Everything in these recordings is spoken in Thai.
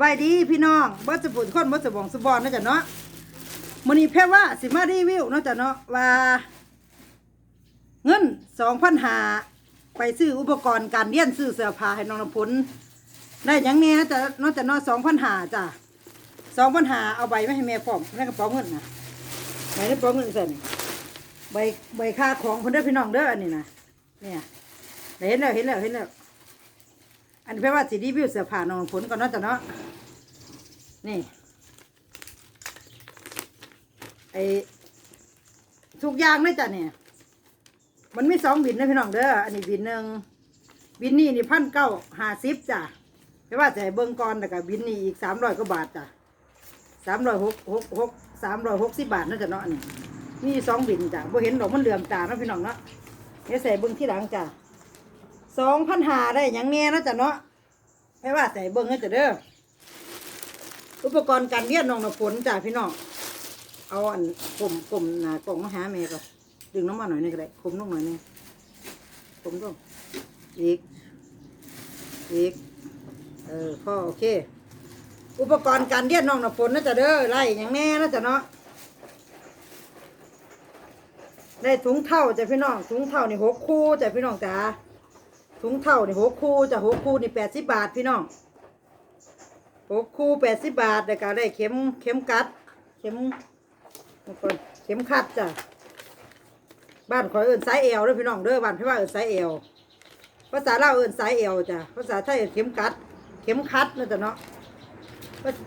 ไว้ดีพี่น้องบิดสปุ่นคนบิดสบองสบอนนะจ้ะเนาะมื้อนี้แพ่ว่าสิมารีวิวนะจ้ะเนาะว่า เงิน2,500ไปซื้ออุปกรณ์การเรียนซื้อเสื้อผ้าให้น้องน้ำพลได้หยังแหน่จ้ะเนาะจ้ะเนาะ2,500จ้ะ2,500เอาใบมาให้แม่พร้อมในกระเป๋าเงินนะไหนในกระเป๋าเงินใส่นี่ใบใบค่าของเพิ่นเด้อพี่น้องเด้ออันนี้นะเนี่ยเห็นแล้วเห็นแล้วเห็นแล้วอันแปลว่าสีรีวิวเสื้อผ้าน้องฝนก่อนเนาะจ้ะเนาะ นี่ไอทุกอย่างเลยจ้ะเนี่ยมันมีสองบินนะพี่น้องเด้ออันนี้บินหนึ่งบินนี่นี่พันเก้าห้าสิบจ้ะแปลว่าจะให้เบิ้งก่อนแต่กับบินนี่อีกสามร้อยกว่าบาทจ้ะสามร้อยหกหกหกสามร้อยหกสิบบาทเนาะจ้ะเนาะนนี้นี่สองบินจ้ะบ่เห็นดอกมันเหลื่อมตาเนาะพี่น้องเนาะเดี๋ยวใส่เบิ้งที่หลังจ้ะสองพันหาได้หยังแน่นาะจ้ะเนาะไม่ว่าใส่เบิ้งนะจ้ะเด้อ อุปกรณ์การเรียนน้องน้ำฝนจ้ะพี่น้องเอาอันกลมกลมหนากล่องมาหาแม่ก่อนดึงน้ำมาหน่อยนึงก็ได้คมลงหน่อยนึงคมลงอีกอีกเออพอโอเค อุปกรณ์การเรียนน้องน้ำฝนนะจ้ะเด้อไล่หยังแน่นะจ้ะเนาะได้ถุงเท่าจ้ะพี่น้องถุงเท่านี่หกคู่จ้ะพี่น้องจ้าถุงเท่านี่หกคู่จะหกคู่นี่แปดสิบบาทพี่น้อง หกคู่แปดสิบบาทแล้วก็ได้เข็มเข็มกัด เข็มเข็มขัดจ้ะบ้านขอยเอิญสายเอวเด้อพี่น้องเด้อบ้านพี่ว่าเอิญสายเอวภาษาลาวเอิญสายเอวจ้ะภาษาไทยเอิ้นเข็มกัด เข็มขัดนะจ๊ะเนาะ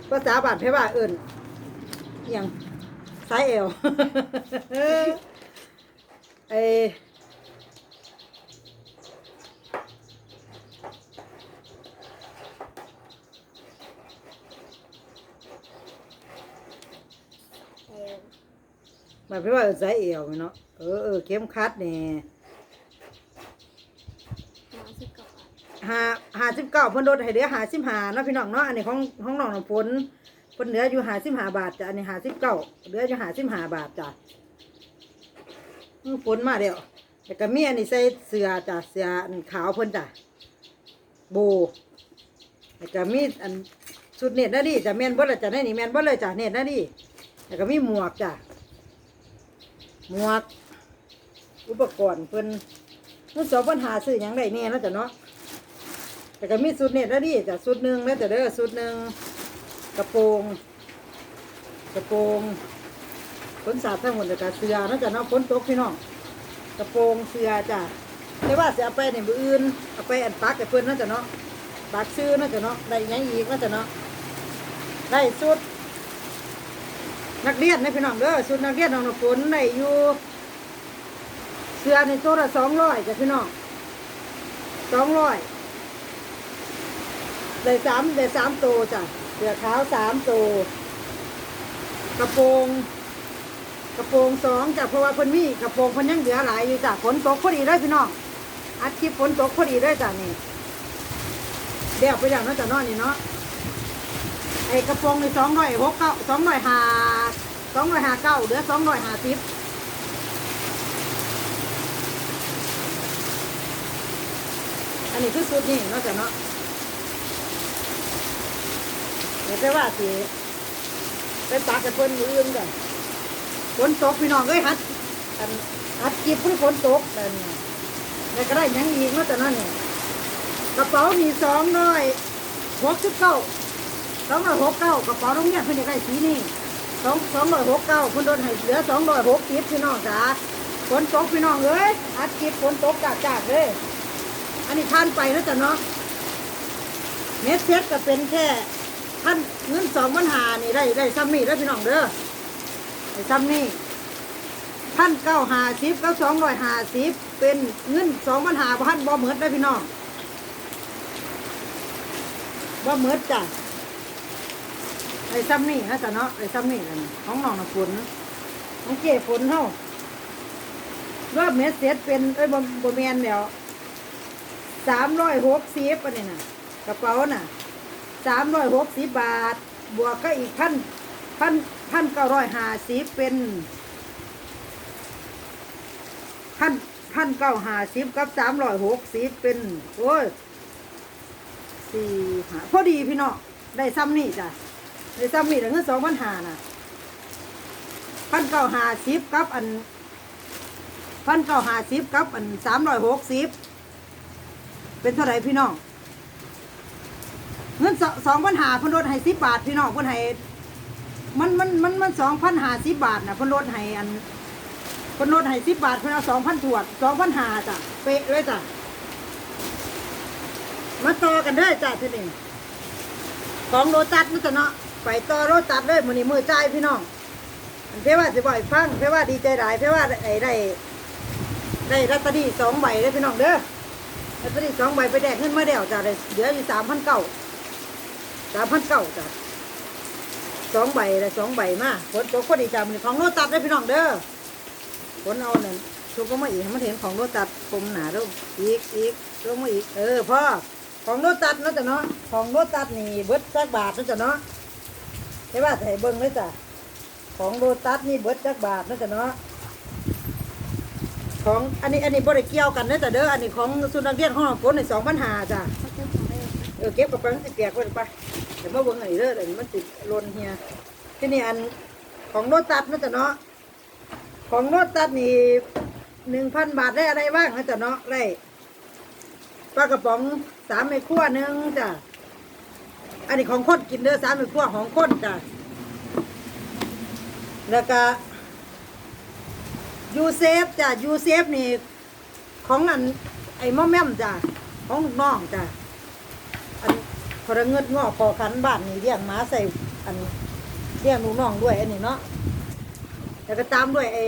ภาษาบ้านพี่ว่าเอิญอย่างสายเอวเอ หมายพี่ว่าเสายเอวเนาะเออเออเข็มขัดเนี่ยห้าหาหาสิบเก้าเพิ่นลดให้เหลือหาสิบหาเนาะพี่น้องเนาะอันนี้ของของน้องน้ำฝนเพิ่นเหลืออยู่หาสิบหาบาทจ้ะอันนี้หาสิบเก้าเหลืออยู่หาสิบหาบาทจ้ะฝนมาเดี๋ยวแต่ก็มีอันนี้ใส่เสื้อจ้ะเสื้อขาวเพิ่นจ้ะโบแล้วก็มีอันชุดเน็ตนะดิจ้ะแม่นบ่ละจ้ะในนี่แม่นบ่เลยจ้ะเน็ตนะดิแล้วก็มีหมวกจ้ะ หมวก อุปกรณ์เพิ่นมันสองปัญหาซื้อหยังได้แน่เนาะจ้ะเนาะแต่ก็มีสุดเน็ตแล้วดิจ้ะสุดหนึ่งแล้วแต่เด้อสุดหนึ่งกระโปรงกระโปรงขนสาดทั้งหมดเลยจ้ะเสือนะจ้ะเนาะฝนตกพี่น้องกระโปรงเสือจ้ะแต่ว่าจะเอาไปในมืออื่นเอาไปอันปักกับเพื่อนนะจ้ะเนาะปักซื้อนะจ้ะเนาะได้ยังอีกนะจ้ะเนาะได้สุด นักเรียนนพี่น้องเด้อสุดนักเรียนน้องน้ำฝนได้อยู่เสื้อในตัวละสองร้อยจ้ะพี่น้องสองร้อยได้สามได้สามตัวจ้ะเสื้อขาวสามตัวกระโปรงกระโปรงสองจ้ะเพราะว่าเพิ่นมีกระโปรงเพิ่นยังเหลือหลายอยู่จ้ะฝนตกพอดีเลยพี่น้องอัดคลิปฝนตกพอดีเลยจ้ะนี่เดี๋ยวไปอย่างนั้นจ้ะนาะนี่เนาะ ไอ้กระโปรงในสองร้อยหกเก้าสองร้อยห้าสองร้อยห้าเก้าเหลือสองร้อยห้าสิบอันนี้คือสุดนี่นาะจ้ะเนาะเดี๋ยวไปว่าสิไปปากกับเพิ่อนมืออื่นกันฝนตกพี่น้องเอ้ยฮัดอันฮัดกีบเพิ่นฝนตกแต่นี่ยแล้วก็ได้ยังอีกนาะแต่นั่นเนี่ยกระเป๋ามีสองร้อยหกสิบเก้า สองร้อยหกเก้ากระเป๋าโรงเรียนเพิ่นอยากได้สีนี่สองสองร้อยหกเก้าเพิ่นโดนให้เหลือสองร้อยหกสิบพี่น้องจ้าฝนตกพี่น้องเอ้ยฮัดกีบฝนตกจากจากเลยอันนี้ท่านไปแล้วจ้ะเนาะเน็ตเซ็ตก็เป็นแค่ท่านเงินสองปัญหานี่ได้ได้ซ้ำนี่แล้วพี่น้องเด้อได้ซ้ำนี่ท่านเก้าหาสิบเก้าสองร้อยหาสิบเป็นเงินสองปัญหาพันบ่เหมือดได้พี่น้องบ่เหมือดจ้ะ ไอ้ซ้ำนี่นะจ๊ะเนาะไอ้ซ้ำนี่นั่นของน้องน้ำฝนของเก๋ฝนเท่ารอบเม็ดเสร็จเป็นเอ้ยบ่บ่แมนแล้วสามร้อยหกสิบอันนี้น่ะกระเป๋าน่ะสามร้อยหกสิบบาท บวกก็อีกพันพันพันเก้าร้อยห้าสิบเป็นพันพันเก้าห้าสิบกับสามร้อยหกสิบเป็นโอ้ยสี่หาพอดีพี่น้องได้ซ้ำนี่จ้ะ ได้ซ้ำนี่เงินสองพันหาน่ะพันเก้าหาสิบกับอันพันเก้าหาสิบกับอันสามร้อยหกสิบเป็นเท่าไหร่พี่น้อง เงินสองพันหาพิ่นลดให้สิบบาทพี่น้องพิ่นให้มันมันมันมันสองพันหาสิบบาทน่ะพิ่นลดให้อันพิ่นลดให้สิบบาทพิ่นเอาสองพันถวดสองพันหาจ้ะเป๊ะเลยจ้ะมาต่อกันได้จ้ะทีนี้ของโรตัสนั่นจ้ะเนาะ ไปต่อโรตัสเลยมือนี้มือใจายพี่น้องอันเพว่าสิบ่อยฟังเพว่าดีใจหลายเพว่าไอ้ได้ได้ลอตตีสองใบเลยพี่น้องเด้อลอตตีสองใบไปแดกเงินมาเดี่ยวจ้ะได้เหลืออยู่สามพันเก้าสามพันเก้าจ้ะสองใบเลยสองใบมาผลตกพอดีจ้ะมือของโรตัสเลยพี่น้องเด้อผลเอาเนี่ยชุบลงมาอีกมันเห็นของโรตัสปมหนาลงอีกอีกลงมาอีก เออพ่อของโรตัสเนาะจ้ะเนาะของโรตัสนี่เบิดจักบาทเนาะจ้ะเนาะ ใช่ป่ะให้เบิ่งเลยจ้ะของโรตัสนี่เบิดจักบาทนะจ้ะเนาะของอันนี้อันนี้บริเกี่ยวกันนะจ้ะเด้ออันนี้ของสุนัขเรียนของน้องฝนในสองพันหาจ้ะเออเก็บกระเป๋ามันสิเปียกไว้ไปเดี๋ยวมาเบิ่งอันเด้อเดี๋ยวมันติดลนเฮียที่นี่อันของโรตัสนะจ้ะเนาะของโรตัสนี่หนึ่งพันบาทได้อะไรบ้างนะจ้ะเนาะได้ปลากระป๋องสามไม้ขั้วหนึ่งจ้ะ อันนี้ของคนกินเด้อสามไม้ขั้วของคนจ้ะแล้วก็ยูเซฟจ้ะยูเซฟนี่ของอันไอ้ม่อแม่มจ้ะของลูกน้องจ้ะอันพระเงิดงอกพอขันบ้านนี่เลี้ยงหมาใส่อันเลี้ยงลูกน้องด้วยอันนี้เนาะแล้วก็ตามด้วยไอ้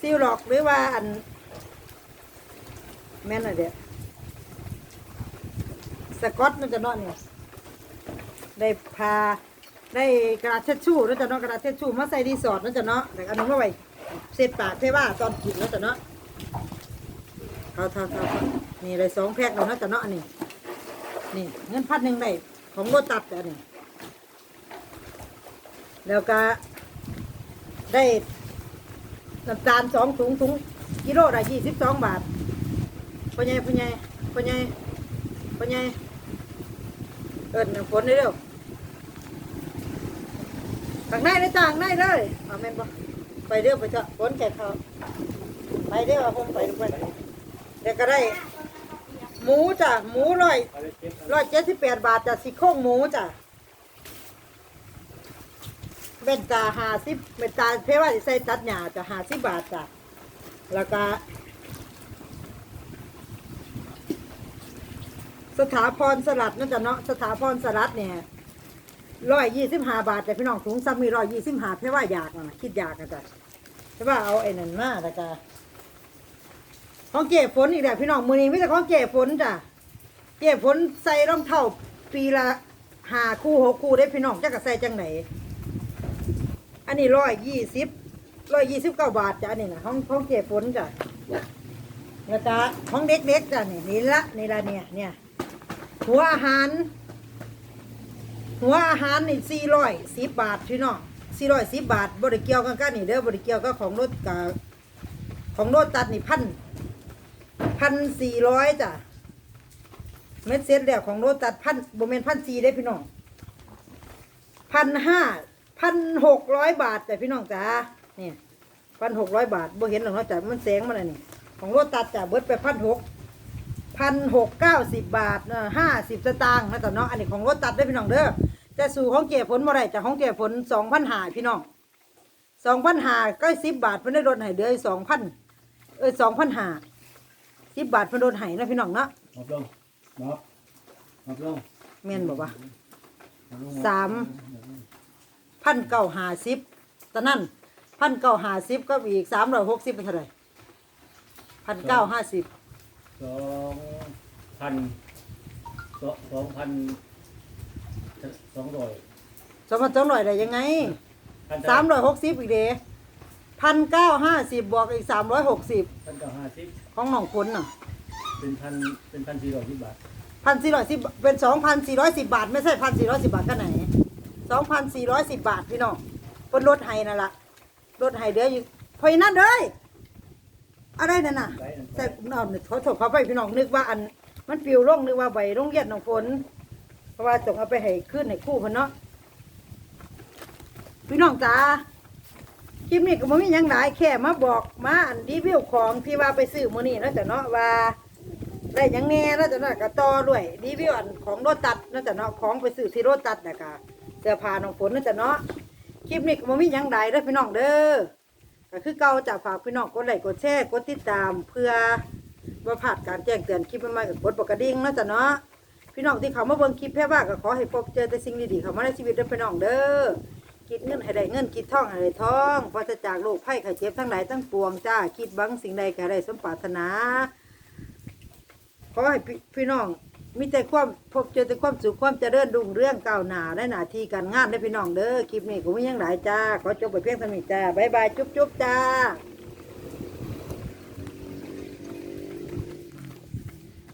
ซิลล็อกหรือว่าอัน แม่นอะไรเด้อสกอตนั่นจะนาะเนี่ย ได้พาได้กระดาษเช็ดชู่นั่นจะเนาะกระดาษเช็ดชู่มาใส่รีสอร์ทนั่นจะเนาะแต่อันนึงมาไว้เสร็จปากเทว่าตอนกินนั่นจะเนาะเอาเท่าเท่าเท่านี่เลยสองแพ็คแล้วนั่นจะเนาะอันนี้นี่เงินพันหนึ่งได้ของรถตัดอันนี้แล้วก็ได้น้ำตาลสองถุงถุงกิโลละยี่สิบสองบาทพ่อใหญ่พ่อใหญ่พ่อใหญ่พ่อใหญ่เอิญฝนได้เร็ว ทางในเลยจ้างในเลยเอาแม่นบ่ไปเร็วไปเถอะฝนแก่เขาไปเร็วเอาผมไปดูไปเดี๋ยวก็ได้ หมูจ้ะหมูร้อยร้อยเจ็ดสิบแปดบาทจ้ะสิโครงหมูจ้ะเบ็นตาห้าสิบเบ็นตาเพว่าใส่ตัดหญ้าจ้ะห้าสิบบาทจ้ะแล้วก็สถาพรสลัดนั่นจะเนาะสถาพรสลัดเนี่ย ร้อยยี่สิบห้าบาทแต่พี่น้องถุงซ้ำมีร้อยยี่สิบห้าเพราะว่าอยากนะคิดอยากนะจ๊ะเพราะว่าเอาไอ้นั่นมาแต่จ้ะของเก็บฝนอีกแล้วพี่น้องมือนี้ไม่ใช่ของเก็บฝนจ้ะเก็บฝนใส่รองเท้าปีละหาคู่หกคู่ได้พี่น้องจะกระใส่จังไหนอันนี้ร้อยยี่สิบร้อยยี่สิบเก้าบาทจ้ะอันนี้นะของของเก็บฝนจ้ะแล้วก็ของเด็กๆจ้ะนี่นี่ละนี่ละเนี่ยเนี่ยหัวอาหาร หัวอาหารนี่สี่ร้อยสิบบาทพี่น้องสี่ร้อยสิบบาทบริเกียวกันกันนี่เด้อบริเกียวก็ของรถกับของรถตัดนี่พันพันสี่ร้อยจ้ะเม็ดเซ็ตแล้วของรถตัดพันโบเมนพันสี่ได้พี่น้องพันห้าพันหกร้อยบาทแต่พี่น้องจ้าเนี่ยพันหกร้อยบาทบ่เห็นหรอกเนาะจ้ะมันแสงมันอะไรนี่ของรถตัดจ้ะเบิดไปพันหก พันหกเก้าสิบบาทห้าสิบสตางค์นะจ๊ะเนาะอันนี้ของรถตัดได้อพี่น้องเด้อแต่สู่ของเก็บผลบ่ได้จากของเก็บผลสองพันหาพี่น้องสองพันหาก็สิบบาทเพิ่นได้ลดให้เดือสองพันเออสองพันหาสิบบาทเพิ่นลดให้นะพี่น้องเนาะมอบลงมอบมอบลงแม่นบอกว่ามอบลงสามพันเก้าหาสิบตอนนั้นพันเก้าหาสิบก็อีกสามร้อยหกสิบเป็นเท่าไหร่พันเก้าห้าสิบ สองพันสองสองพันสองร้อยสองพันสองร้อยได้ยังไงพันสามร้อยหกสิบอีกเด้พันเก้าห้าสิบบวกอีกสามร้อยหกสิบพันเก้าห้าสิบของหนองคนน่ะ เป็นพันเป็นพันสี่ร้อยสิบบาทพันสี่ร้อยสิบเป็นสองพันสี่ร้อยสิบบาท ไม่ใช่พันสี่ร้อยสิบบาทก็ไหนสองพันสี่ร้อยสิบบาทพี่น้องบนรถไฮนั่นละรถไฮเดืออยู่พอยนั่นเลย อะไรนั่นน่ะไปนั่นไปใส่นอนเขาถกเขาไปพี่น้องนึกว่าอัน มันปิวลงนึกว่าใบร่งเย็ดน้องฝน เพราะว่าต้องเอาไปให้ขึ้นให้คู่เพิ่นเนาะพี่น้องจ๋าคลิปนี้ก็บ่มีหยังหลายแค่มาบอกมาอันรีวิวของที่ว่าไปซื้อมื้อนี้เนาะจ้ะเนาะว่าได้หยังแน่เนาะจ้ะเนาะก็ต่อด้วยรีวิวอันของโรตัดเนาะจ้ะเนาะของไปซื้อที่โรตัดน่ะก็เสื้อผ้าน้องฝนเนาะจ้ะเนาะคลิปนี้ก็บ่มีหยังหลายเด้อพี่น้องเด้อ ก็คือเก่าจะฝากพี่น้องกดไลค์กดแชร์กดติดตาม เพื่อบ่พลาดการแจ้งเตือนคลิปใหม่ๆก็กดปกระดิ่งเนาะจ้ะเนาะพี่น้องที่เขามาเบิ่งคลิปแพ่ว่าก็ขอให้พบเจอแต่สิ่งดีๆเขามาในชีวิตเด้อพี่น้องเด้อคิดเงินให้ได้เงินคิดทองให้ได้ทองปราศจากโรคภัยไข้เจ็บทั้งหลายทั้งปวงจ้าคิดหวังสิ่งใดก็ได้สมปรารถนาขอให้พี่พี่น้อง มีแต่ความพบเจอแต่ความสุขความเจริญรุ่งเรื่องก้าวหน้าในหน้าที่การงานได้พี่น้องเด้อคลิปนี้ก็มียังหลายจ้าขอจบไปเพียงเท่านี้จ้าบ๊ายบายจุ๊บจุ๊บจ้า